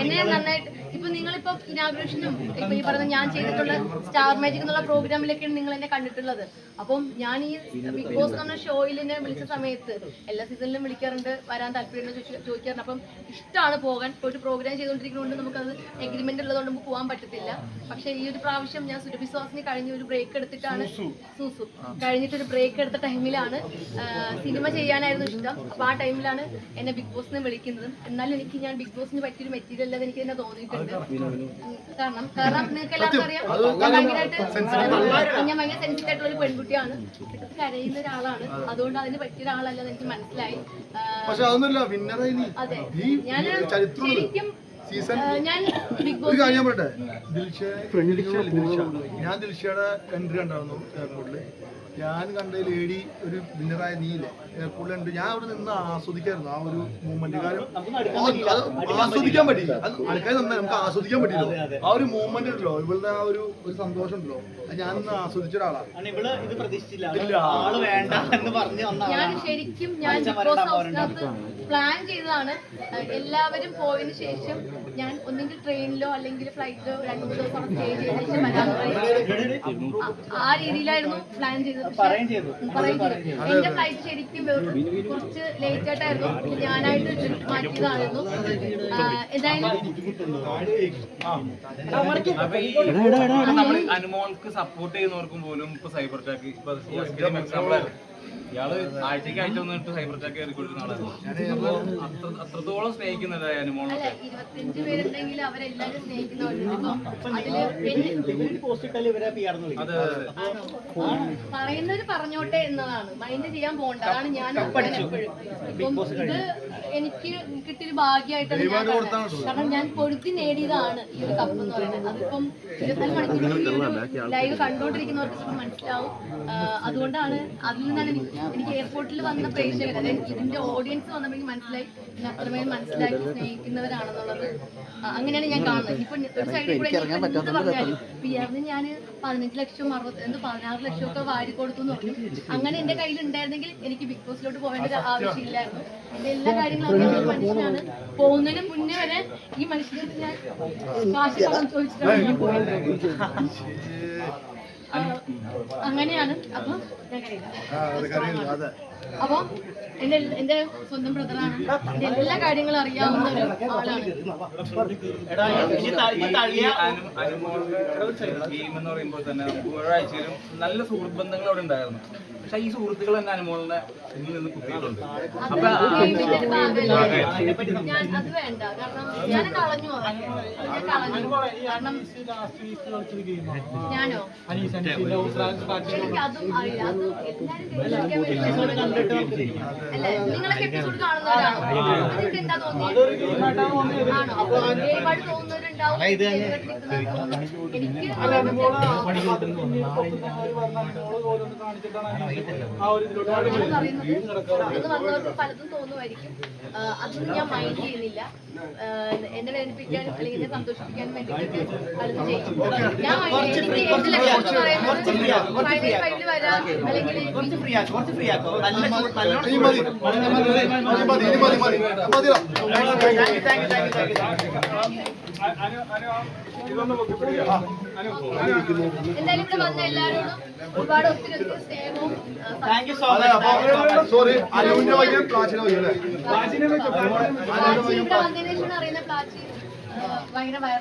എന്നെ നന്നായിട്ട് ഇപ്പൊ നിങ്ങളിപ്പോ ഇനാഗ്രേഷനും ഇപ്പൊ ഈ പറഞ്ഞ ഞാൻ ചെയ്തിട്ടുള്ള സ്റ്റാർ മാജിക് എന്നുള്ള പ്രോഗ്രാമിലൊക്കെയാണ് നിങ്ങൾ എന്നെ കണ്ടിട്ടുള്ളത്. അപ്പം ഞാൻ ഈ ബിഗ് ബോസ് എന്ന് പറഞ്ഞ ഷോയിൽ എന്നെ വിളിച്ച സമയത്ത് എല്ലാ സീസണിലും വിളിക്കാറുണ്ട് വരാൻ താല്പര്യം ചോദിക്കാറുണ്ട്. അപ്പം ഇഷ്ടമാണ് പോകാൻ. പോയിട്ട് പ്രോഗ്രാം ചെയ്തുകൊണ്ടിരിക്കുന്നതുകൊണ്ട് നമുക്കത് എഗ്രിമെന്റ് ഉള്ളതുകൊണ്ട് നമുക്ക് പോകാൻ പറ്റത്തില്ല. പക്ഷേ ഈ ഒരു പ്രാവശ്യം ഞാൻ സുരഭിശ്വാസിന് കഴിഞ്ഞ ഒരു ബ്രേക്ക് എടുത്തിട്ടാണ് സൂസു. കഴിഞ്ഞിട്ട് ഒരു ബ്രേക്ക് എടുത്ത ടൈമിലാണ് സിനിമ ചെയ്യാനായിരുന്നു ഇഷ്ടം. അപ്പൊ ആ ടൈമിലാണ് എന്നെ ബിഗ് ബോസ് വിളിക്കുന്നത്. എന്നാലും എനിക്ക് ഞാൻ ബിഗ് ബോസിന് പറ്റിയൊരു മെറ്റീരിയൽ അല്ലെന്ന് എനിക്ക് തന്നെ തോന്നിയിട്ടുണ്ട്. കാരണം കാരണം നിങ്ങൾക്ക് എല്ലാവർക്കും അറിയാം. ഞാൻ ഭയങ്കരമായിട്ട് ഞാൻ ഭയങ്കര സെൻസിറ്റീവ് ആയിട്ടുള്ള ഒരു പെൺകുട്ടിയാണ്. കരയുന്ന ഒരാളാണ്. അതുകൊണ്ട് അതിന് പറ്റിയ ഒരാളല്ലെന്ന് എനിക്ക് മനസ്സിലായി. ആ, പക്ഷെ അതൊന്നുമില്ല. വിന്നറായി നീ. അതെ. ഞാൻ ശരിക്കും ഞാൻ ബിഗ് ഒരു ബോസ് കാര്യം ഞാൻ പറയട്ടെ? ദിൽഷ ഞാൻ ദിൽഷയുടെ എൻട്രി കണ്ടായിരുന്നു എയർപോർട്ടിൽ ഞാൻ കണ്ട ലേഡി ഒരു വിന്നറായ നീയില്ലേ? എയർപോർട്ടിൽ ഉണ്ട് ഞാൻ അവിടെ നിന്ന് ആസ്വദിക്കായിരുന്നു ആ ഒരു മൂവ്മെന്റ് കാര്യം അത് ആസ്വദിക്കാൻ പറ്റില്ല അത് ആൾക്കാർ നന്നായി നമുക്ക് ആസ്വദിക്കാൻ പറ്റില്ല ആ ഒരു മൂവ്മെന്റ് ഉണ്ടല്ലോ. ഇവളുടെ ആ ഒരു ഒരു സന്തോഷം ഉണ്ടല്ലോ. അത് ഞാൻ ഇന്ന് ആസ്വദിച്ച ഒരാളാണ് ഇവൾ ഇത് പ്രതീക്ഷിച്ചില്ല. ആൾ വേണ്ട എന്ന് പറഞ്ഞ് വന്ന ഞാൻ ശരിക്കും ഞാൻ പ്ലാൻ ചെയ്തതാണ്. എല്ലാവരും പോയതിന് ശേഷം ഞാൻ ഒന്നെങ്കിൽ ട്രെയിനിലോ അല്ലെങ്കിൽ ഫ്ലൈറ്റിലോ രണ്ടു മൂന്ന് ദിവസം സ്റ്റേ ചെയ്ത ശേഷം വരാൻ ആ രീതിയിലായിരുന്നു പ്ലാൻ ചെയ്തത്. എന്റെ ഫ്ലൈറ്റ് ശരിക്കും കുറച്ച് ലേറ്റ് ആയിട്ടായിരുന്നു. ഞാനായിട്ട് മാറ്റിയതായിരുന്നു. ആഹ് എന്തായാലും നമ്മൾ അനുമോൾക്ക് സപ്പോർട്ട് ചെയ്യുന്നവർക്കും പോലും ഇപ്പൊ സൈബർ അറ്റാക്ക് ഇപ്പൊ എക്സാമ്പിൾ ഇയാൾ ആഴ്ചക്ക് ആഴ്ച വന്നിട്ട് സൈബർ അറ്റാക്ക് കയറിക്കൊടുക്കുന്ന ആളാണ് അത്ര അത്രത്തോളം സ്നേഹിക്കുന്നുണ്ട് അല്ല അനുമോളൊക്കെ അതെ അതെ. ആണോ? പറയുന്നവര് പറഞ്ഞോട്ടെ എന്നതാണ്. മൈൻഡ് ചെയ്യാൻ പോകണ്ട അതാണ് ഞാൻ എപ്പോഴും. ഇപ്പം ഇത് എനിക്ക് കിട്ടിയൊരു ഭാഗ്യമായിട്ടാണ് ഞാൻ കാണുന്നത്. കാരണം ഞാൻ പൊരുത്തി നേടിയതാണ് ഈ ഒരു കപ്പ് എന്ന് പറയുന്നത്. അതിപ്പം ഇരുപത്തിനാല് മണിക്കൂർ ലൈവ് കണ്ടോണ്ടിരിക്കുന്നവർക്ക് ചിലപ്പോൾ മനസ്സിലാവും. ആ, അതുകൊണ്ടാണ് അതിൽ നിന്നാണ് എനിക്ക് എനിക്ക് എയർപോർട്ടിൽ വന്ന പ്രേക്ഷകർ അതായത് ഇതിന്റെ ഓഡിയൻസ് വന്നപ്പോൾ എനിക്ക് മനസ്സിലായി. അത്രമേൽ മനസ്സിലാക്കി സ്നേഹിക്കുന്നവരാണെന്നുള്ളത്. അങ്ങനെയാണ് ഞാൻ കാണുന്നത്. ഇപ്പൊ ഒരു സൈഡിൽ കൂടെ പറഞ്ഞാലും പി ആറിന് ഞാൻ പതിനഞ്ച് ലക്ഷം അറുപത് എന്ത് പതിനാറ് ലക്ഷം ഒക്കെ വാരി കൊടുത്തു എന്ന് പറഞ്ഞു. അങ്ങനെ എന്റെ കയ്യിൽ ഉണ്ടായിരുന്നെങ്കിൽ എനിക്ക് ബിഗ് ബോസിലോട്ട് പോകേണ്ട ഒരു ആവശ്യമില്ലായിരുന്നു. എന്റെ എല്ലാ കാര്യങ്ങളും അറിയാവുന്ന മനുഷ്യനാണ്. പോകുന്നതിന് മുന്നേ വരെ ഈ മനുഷ്യനെ ഞാൻ കാശ് പണം ചോദിച്ചിട്ടാണ് ഞാൻ പോയത്. ആ, അങ്ങനെയാണ്. അപ്പൊ അപ്പൊ എന്റെ എന്റെ സ്വന്തം ബ്രദറാണ്. എന്റെ എല്ലാ കാര്യങ്ങളും അറിയാവുന്ന ഒരു ആളാണ്. ഗെയിം എന്ന് പറയുമ്പോൾ തന്നെ ഒരാഴ്ചയിലും നല്ല സുഹൃത്ത് ബന്ധങ്ങൾ അവിടെ ഉണ്ടായിരുന്നു. പക്ഷെ ഈ സുഹൃത്തുക്കൾ തന്നെ അനുമോളിനെ ഇതിൽ നിന്ന് കുത്തിയിട്ടുണ്ട്. അത് അപ്പൊ ഞാൻ അത് വേണ്ട. കാരണം ഞാൻ കളഞ്ഞു കാരണം ഞാനോ? നിങ്ങളൊക്കെ എപ്പിസോഡ് കാണുന്നവരാണോ? നിങ്ങൾക്ക് എന്താ തോന്നിയത്? ആണോ? അപ്പൊ ഗെയിമായിട്ട് തോന്നുന്നവരുണ്ടാവും എനിക്ക് അത് വന്നവർക്ക് പലതും തോന്നുമായിരിക്കും. അതൊന്നും ഞാൻ മൈൻഡ് ചെയ്യുന്നില്ല. എന്നെ വേദനിപ്പിക്കാനും അല്ലെങ്കിൽ എന്നെ സന്തോഷിപ്പിക്കാനും വേണ്ടിയിട്ട് പലതും ചെയ്യും. ഞാൻ mind ചെയ്യുന്നില്ല. കുറച്ച് ഫ്രീ ആക്കും. കുറച്ച് ആക്കും. നല്ല എന്തായാലും ഇവിടെ വന്ന എല്ലാവരോടും ഒരുപാട് ഒത്തിരി ഒത്തിരി സ്നേഹവും thank you so much sorry അനുവിന്റെ വയ്യ പ്ലാച്ചിന്റെ വയ്യ അല്ലേ? പ്ലാച്ചി ഇവിടെ വന്നതിന് ശേഷം അറിയുന്ന പ്ലാച്ചി ഭയങ്കര വയർ